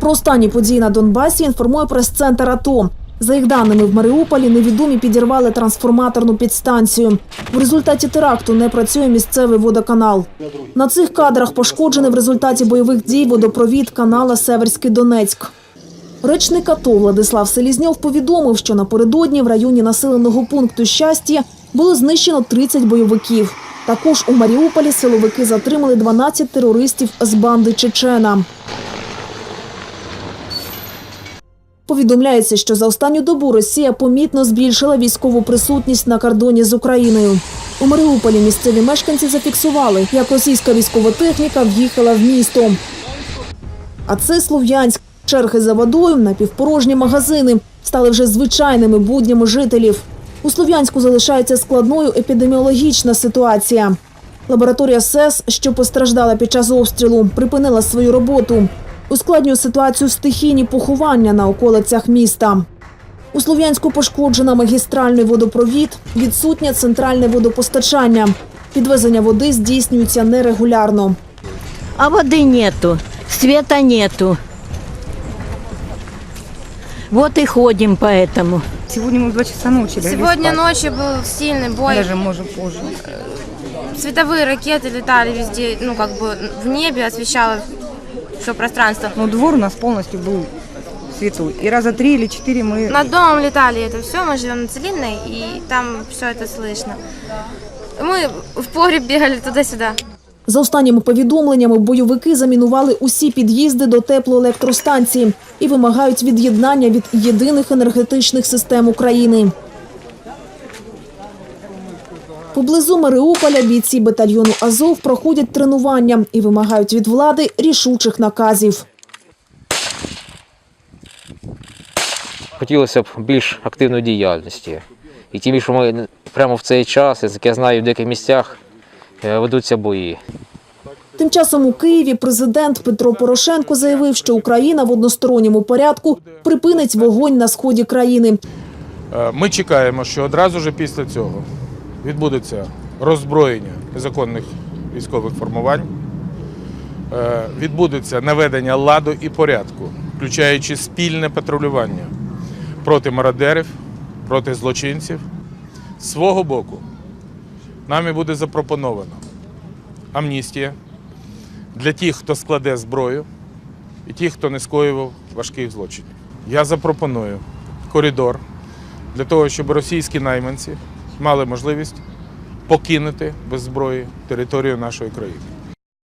Про останні події на Донбасі інформує прес-центр АТО. За їх даними, в Маріуполі невідомі підірвали трансформаторну підстанцію. В результаті теракту не працює місцевий водоканал. На цих кадрах пошкоджений в результаті бойових дій водопровід канала Северський Донецьк. Речник АТО Владислав Селізньов повідомив, що напередодні в районі населеного пункту щастя було знищено 30 бойовиків. Також у Маріуполі силовики затримали 12 терористів з банди Чечена. Повідомляється, що за останню добу Росія помітно збільшила військову присутність на кордоні з Україною. У Маріуполі місцеві мешканці зафіксували, як російська військова техніка в'їхала в місто. А це Слов'янськ. Черги за водою, напівпорожні магазини стали вже звичайними буднями жителів. У Слов'янську залишається складною епідеміологічна ситуація. Лабораторія СЕС, що постраждала під час обстрілу, припинила свою роботу. Ускладнює ситуацію стихійні поховання на околицях міста. У Слов'янську пошкоджена магістральний водопровід, відсутнє центральне водопостачання. Підвезення води здійснюється нерегулярно. А воды нету, света нету. Вот и ходим поэтому. Сегодня мы в 2 часа ночи легли Сегодня спать. ночью был сильный бой. Даже, может, позже. Световые ракеты летали везде, ну как бы в небе освещало все пространство. Но двор у нас полностью был святой. И раза три или четыре мы... Над домом летали это все, мы живем на Целинной, и там все это слышно. Мы в погреб бегали туда-сюда. За останніми повідомленнями, бойовики замінували усі під'їзди до теплоелектростанції і вимагають від'єднання від єдиних енергетичних систем України. Поблизу Маріуполя бійці батальйону Азов проходять тренування і вимагають від влади рішучих наказів. Хотілося б більш активної діяльності. І тим більше ми прямо в цей час, як я знаю, в деяких місцях е, ведуться бої. Тим часом у Києві президент Петро Порошенко заявив, що Україна в односторонньому порядку припинить вогонь на сході країни. Е, Ми чекаємо, що одразу ж після цього відбудеться роззброєння незаконних військових формувань, е, відбудеться наведення ладу і порядку, включаючи спільне патрулювання проти мародерів, проти злочинців. З свого боку, нами буде запропоновано амністія для тих, хто складе зброю, і тих, хто не скоював важких злочинів. Я запропоную коридор для того, щоб російські найманці мали можливість покинути без зброї територію нашої країни.